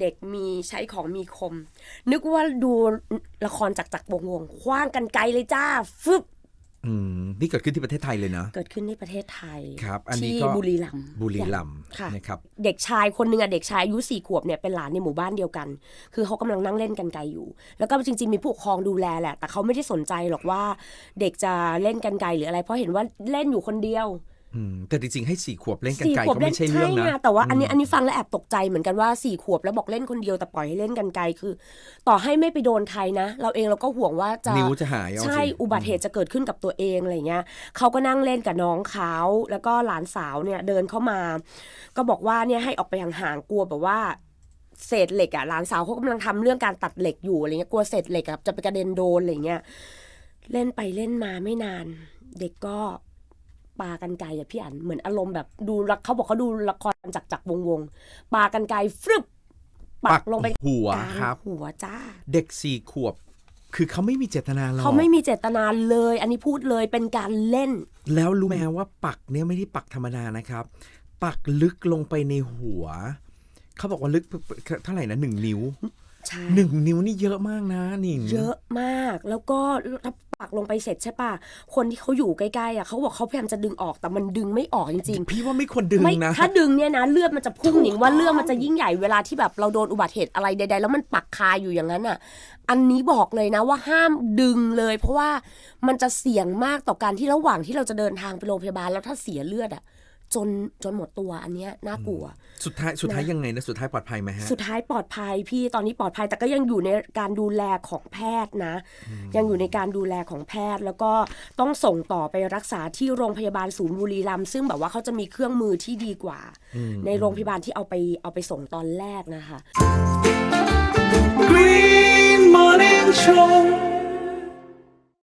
เด็กมีใช้ของมีคม นึกว่าดูละครจากจักรวงศ์วงศ์คว้างกันไกลเลยจ้าฟึบอืมนี่เกิดขึ้นที่ประเทศไทยเลยนะเกิดขึ้นในประเทศไทยครับ อันนี้ที่ก็บุรีรัมย์บุรีรัมย์ค่ะนะครับเด็กชายคนหนึ่งอะเด็กชายอายุสี่ขวบเนี่ยเป็นหลานในหมู่บ้านเดียวกัน คือเขากำลังนั่งเล่นกันไกลอยู่ แล้วก็จริง ๆ มีผู้ปกครองดูแลแหละ แต่เขาไม่ได้สนใจหรอกว่า เด็กจะเล่นกันไกลหรืออะไร เพราะเห็นว่าเล่นอยู่คนเดียวอืม แต่จริงๆให้สี่ขวบเล่นกันสี่ไกลขวบก็เล่นไม่ใช่เรื่องนะไงแต่ว่าอันนี้อันนี้ฟังแล้วแอบตกใจเหมือนกันว่าสี่ขวบแล้วบอกเล่นคนเดียวแต่ปล่อยให้เล่นกันไกลคือ ต่อให้ไม่ไปโดนใครนะ เราเองเราก็ห่วงว่าจะนิ้วจะหายเอาใช่สิอุบัติเหตุจะเกิดขึ้นกับตัวเองอะไรเงี้ยเขาก็นั่งเล่นกับน้องเขาแล้วก็หลานสาวเนี่ยเดินเข้ามา ก็บอกว่าเนี่ยให้ออกไปห่างๆกลัวแบบว่า เศษเหล็กอะหลานสาวเขากำลังทำเรื่องการตัดเหล็กอยู่อะไรเงี้ยกลัวเศษเหล็กอะจะไปกระเด็นโดนอะไรเงี้ย เล่นไปเล่นมาไม่นาน เด็กก็ ปากันไกลอะพี่อันเหมือนอารมณ์แบบดูละเขาบอกเขาดูละครจากจากวงวงๆปากันไกลฟรึบปักลงไปหัวกลางครับ หัวจ้า เด็กสี่ขวบ คือเขาไม่มีเจตนาหรอกเขาไม่มีเจตนาเลย อันนี้พูดเลยเป็นการเล่น แล้วรู้ไหมว่าปักเนี่ยไม่ได้ปักธรรมดานะครับ ปักลึกลงไปในหัว เขาบอกว่าลึกเท่าไหร่นะหนึ่งนิ้วใช่หนึ่งนิ้วนี่เยอะมากนะหนิงเยอะมากแล้วก็ถ้า ปักลงไปเสร็จใช่ป่ะ คนที่เขาอยู่ใกล้ๆอะเขาบอกเขาพยายามจะดึงออกแต่มันดึงไม่ออกจริงพี่ว่าไม่ควรดึงๆไม่นะ ถ้าดึงเนี่ยนะเลือดมันจะพุ่งถูกหนิงว่าต้องเรื่องมันจะยิ่งใหญ่เวลาที่แบบเราโดนอุบัติเหตุอะไรใด ๆ แล้วมันปักคาอยู่อย่างนั้นอะ อันนี้บอกเลยนะว่าห้ามดึงเลย เพราะว่ามันจะเสี่ยงมากต่อการที่ระหว่างที่เราจะเดินทางไปโรงพยาบาลแล้วถ้าเสียเลือดอะ จนจนหมดตัวอันเนี้ยน่ากลัว สุดท้ายสุดท้ายยังไงนะ สุดท้ายปลอดภัยไหมฮะ สุดท้ายปลอดภัยพี่ตอนนี้ปลอดภัยแต่ก็ยังอยู่ในการดูแลของแพทย์นะ ยังอยู่ในการดูแลของแพทย์ แล้วก็ต้องส่งต่อไปรักษาที่โรงพยาบาลศูนย์บุรีรัมย์ซึ่งแบบว่าเขาจะมีเครื่องมือที่ดีกว่า ในโรงพยาบาลที่เอาไปเอาไปส่งตอนแรกนะคะ Green Morning Show